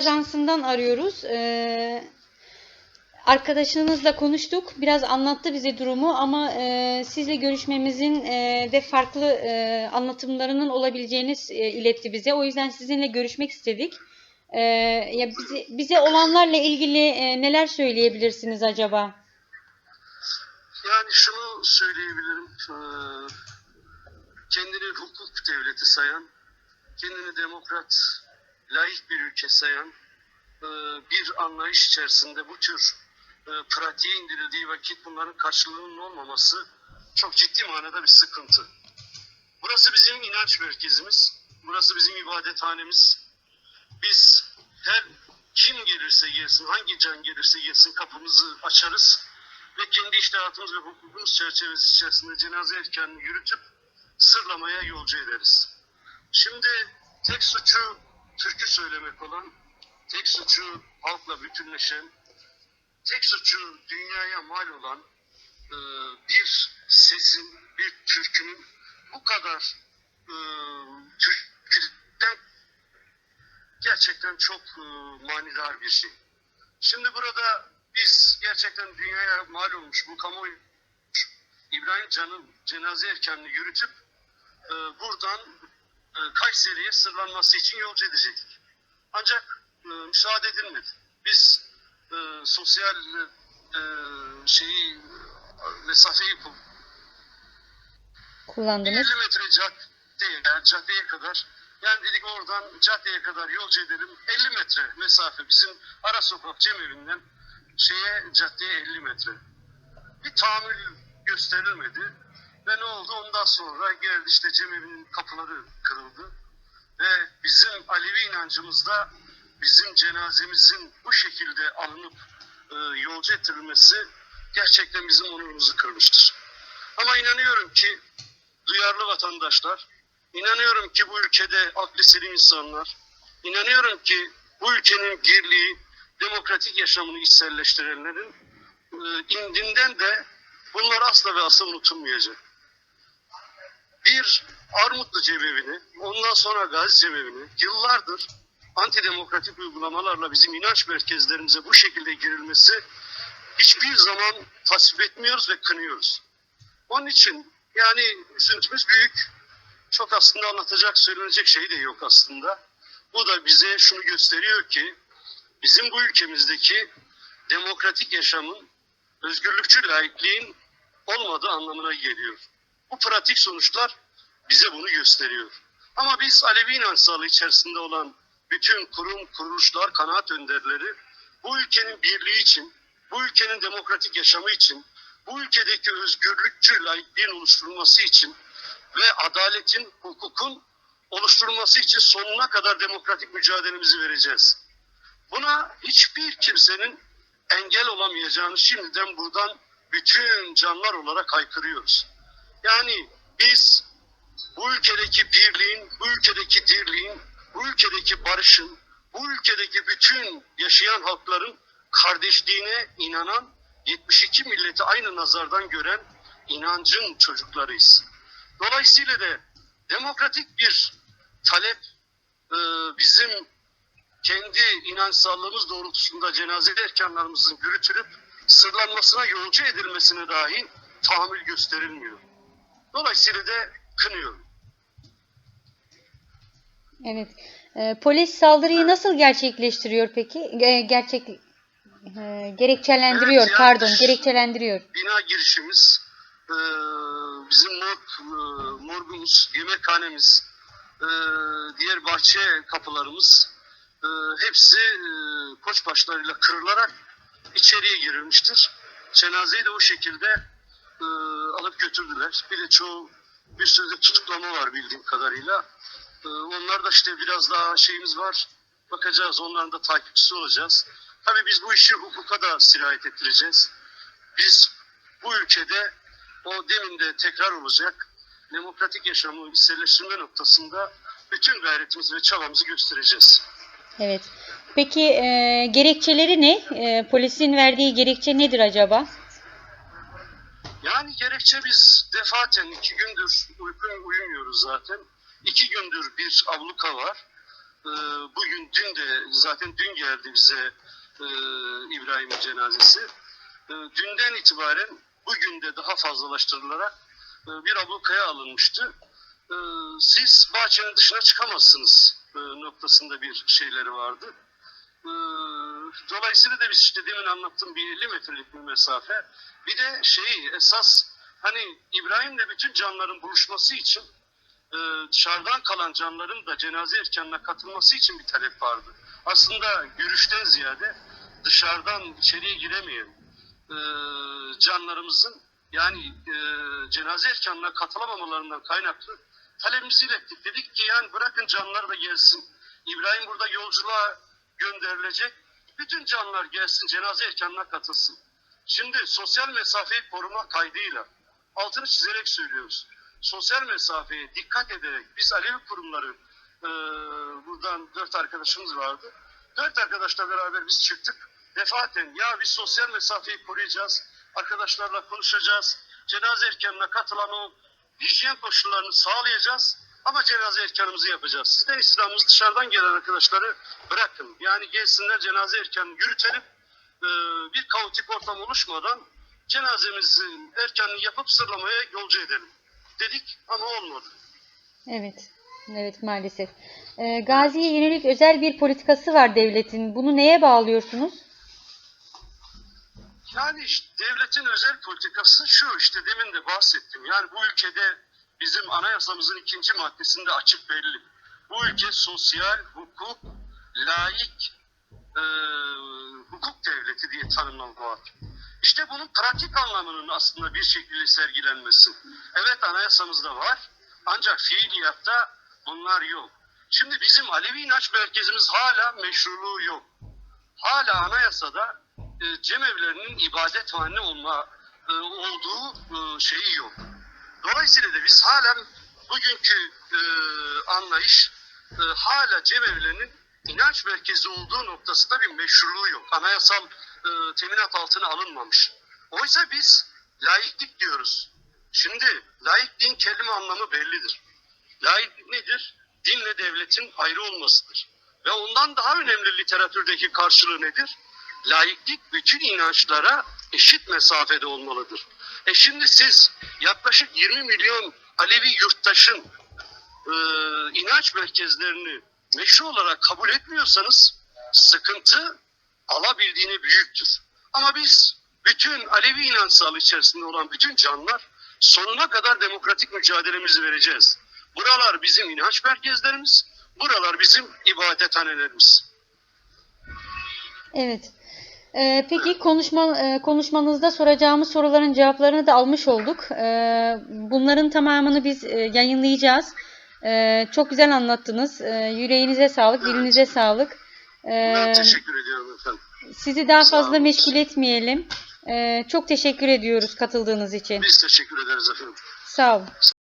Ajansından arıyoruz. Ee, arkadaşınızla konuştuk. Biraz anlattı bize durumu ama e, sizle görüşmemizin e, de farklı e, anlatımlarının olabileceğini e, iletti bize. O yüzden sizinle görüşmek istedik. E, ya bize, bize olanlarla ilgili e, neler söyleyebilirsiniz acaba? Yani şunu söyleyebilirim. eee, Kendini hukuk devleti sayan, kendini demokrat, laik bir ülke sayan eee, bir anlayış içerisinde bu tür eee, pratiğe indirildiği vakit bunların karşılığının olmaması çok ciddi manada bir sıkıntı. Burası bizim inanç merkezimiz. Burası bizim ibadethanemiz. Biz her kim gelirse gelsin, hangi can gelirse gelsin kapımızı açarız ve kendi iştihatımız ve hukukumuz çerçevesi içerisinde cenaze erkanını yürütüp sırlamaya yolcu ederiz. Şimdi tek suçu türkü söylemek olan, tek suçu halkla bütünleşen, tek suçu dünyaya mal olan e, bir sesin, bir türkünün bu kadar e, türküden gerçekten çok e, manidar bir şey. Şimdi burada biz gerçekten dünyaya mal olmuş bu kamuoyu İbrahim Can'ın cenaze erkanını yürütüp e, buradan Kayseri'ye sırlanması için yolcu edecektik. Ancak e, müsaade edilmedi. Biz e, sosyal e, şeyi e, mesafeyi kul- Kullandınız. 50 metre caddeye, caddeye kadar yani dedik oradan caddeye kadar yolcu edelim. 50 metre mesafe bizim ara sokak cemevinden şeye caddeye 50 metre. Bir tahammül gösterilmedi. Ve ne oldu? Ondan sonra geldi işte cemevinin kapıları kırıldı. Ve bizim Alevi inancımızda bizim cenazemizin bu şekilde alınıp e, yolcu ettirilmesi gerçekten bizim onurumuzu kırmıştır. Ama inanıyorum ki duyarlı vatandaşlar, inanıyorum ki bu ülkede aklı selim insanlar, inanıyorum ki bu ülkenin birliği, demokratik yaşamını içselleştirenlerin e, indinden de bunlar asla ve asla unutulmayacak. Bir Armutlu cemevini, ondan sonra Gazi cemevini yıllardır antidemokratik uygulamalarla bizim inanç merkezlerimize bu şekilde girilmesi hiçbir zaman tasvip etmiyoruz ve kınıyoruz. Onun için yani üzüntümüz büyük. Çok aslında anlatacak, söylenecek şey de yok aslında. Bu da bize şunu gösteriyor ki bizim bu ülkemizdeki demokratik yaşamın, özgürlükçü laikliğin olmadığı anlamına geliyor. Bu pratik sonuçlar bize bunu gösteriyor. Ama biz Alevi inanç sağlığı içerisinde olan bütün kurum, kuruluşlar, kanaat önderleri bu ülkenin birliği için, bu ülkenin demokratik yaşamı için, bu ülkedeki özgürlükçü laikliğin oluşturulması için ve adaletin, hukukun oluşturulması için sonuna kadar demokratik mücadelemizi vereceğiz. Buna hiçbir kimsenin engel olamayacağını şimdiden buradan bütün canlar olarak haykırıyoruz. Yani biz bu ülkedeki birliğin, bu ülkedeki dirliğin, bu ülkedeki barışın, bu ülkedeki bütün yaşayan halkların kardeşliğine inanan 72 milleti aynı nazardan gören inancın çocuklarıyız. Dolayısıyla da demokratik bir talep e, bizim kendi inançsallığımız doğrultusunda cenaze erkanlarımızın yürütülüp sırlanmasına yolcu edilmesine dahi tahammül gösterilmiyor. Dolayısıyla da kınıyorum. Evet. Ee, polis saldırıyı nasıl gerçekleştiriyor peki? Ge- gerçek e, gerekçelendiriyor, Evet, yani pardon, gerekçelendiriyor. Bina girişimiz, e, bizim morg, e, morgumuz, yemekhanemiz, e, diğer bahçe kapılarımız e, hepsi e, koçbaşlarıyla kırılarak içeriye girilmiştir. Cenazeyi de o şekilde e, götürdüler. Bir de çoğu bir sürü de tutuklama var bildiğim kadarıyla. E, onlar da işte biraz daha şeyimiz var. Bakacağız onların da takipçisi olacağız. Tabii biz bu işi hukuka da sirayet ettireceğiz. Biz bu ülkede o demin de tekrar olacak demokratik yaşamı içselleştirme noktasında bütün gayretimizi ve çabamızı göstereceğiz. Evet. Peki e, gerekçeleri ne? E, polisin verdiği gerekçe nedir acaba? Yani gerekçe biz defaten iki gündür uyku uyumuyoruz zaten. İki gündür bir abluka var. e, bugün dün de zaten dün geldi bize e, İbrahim'in cenazesi. E, dünden itibaren bugün de daha fazlalaştırılarak e, bir ablukaya alınmıştı. E, siz bahçenin dışına çıkamazsınız e, noktasında bir şeyleri vardı. E, dolayısıyla da biz işte demin anlattığım bir 50 metrelik bir mesafe. Bir de şeyi esas hani İbrahim'le bütün canların buluşması için e, dışarıdan kalan canların da cenaze erkenine katılması için bir talep vardı. Aslında görüşten ziyade dışarıdan içeriye giremeyen e, canlarımızın yani e, cenaze erkenine katılamamalarından kaynaklı talebimizi ilettik. Dedik ki yani bırakın canlar da gelsin. İbrahim burada yolculuğa gönderilecek. Bütün canlar gelsin cenaze erkenine katılsın. Şimdi sosyal mesafeyi koruma kaydıyla altını çizerek söylüyoruz. Sosyal mesafeye dikkat ederek biz Alevi kurumları e, buradan dört arkadaşımız vardı. Dört arkadaşla beraber biz çıktık. Defaten ya biz sosyal mesafeyi koruyacağız. Arkadaşlarla konuşacağız. Cenaze erkenine katılan o hijyen koşullarını sağlayacağız. Ama cenaze erkanımızı yapacağız. Siz de İslam'ımız dışarıdan gelen arkadaşları bırakın. Yani gelsinler cenaze erkanını yürütelim. Ee, bir kaotik ortam oluşmadan cenazemizin erkenini yapıp sırlamaya yolcu edelim. Dedik ama olmadı. Evet. Evet maalesef. Ee, Gazi'ye yönelik özel bir politikası var devletin. Bunu neye bağlıyorsunuz? Yani işte devletin özel politikası şu işte demin de bahsettim. Yani bu ülkede bizim anayasamızın ikinci maddesinde açık belli. Bu ülke sosyal, hukuk, laik, e, hukuk devleti diye tanımlanıyor. İşte bunun pratik anlamının aslında bir şekilde sergilenmesi. Evet anayasamızda var ancak fiiliyatta bunlar yok. Şimdi bizim Alevi inanç merkezimiz hala meşruluğu yok. Hala anayasada e, cemevlerinin ibadethane olma e, olduğu e, şeyi yok. Dolayısıyla da biz halen bugünkü e, anlayış e, hala cemevlerinin inanç merkezi olduğu noktasında bir meşruluğu yok. Anayasal e, teminat altına alınmamış. Oysa biz laiklik diyoruz. Şimdi laikliğin kelime anlamı bellidir. Laiklik nedir? Dinle devletin ayrı olmasıdır. Ve ondan daha önemli literatürdeki karşılığı nedir? Laiklik bütün inançlara eşit mesafede olmalıdır. E şimdi siz yaklaşık 20 milyon Alevi yurttaşın e, inanç merkezlerini meşru olarak kabul etmiyorsanız sıkıntı alabildiğine büyüktür. Ama biz bütün Alevi inanç sahalı içerisinde olan bütün canlar sonuna kadar demokratik mücadelemizi vereceğiz. Buralar bizim inanç merkezlerimiz, buralar bizim ibadethanelerimiz. Evet. Ee, peki konuşma e, konuşmanızda soracağımız soruların cevaplarını da almış olduk. Ee, bunların tamamını biz e, yayınlayacağız. Ee, çok güzel anlattınız. Ee, yüreğinize sağlık, dilinize sağlık. Ben teşekkür ediyorum efendim. sizi daha Sağ fazla olun. meşgul etmeyelim. Ee, çok teşekkür ediyoruz katıldığınız için. Biz teşekkür ederiz efendim. Sağ olun.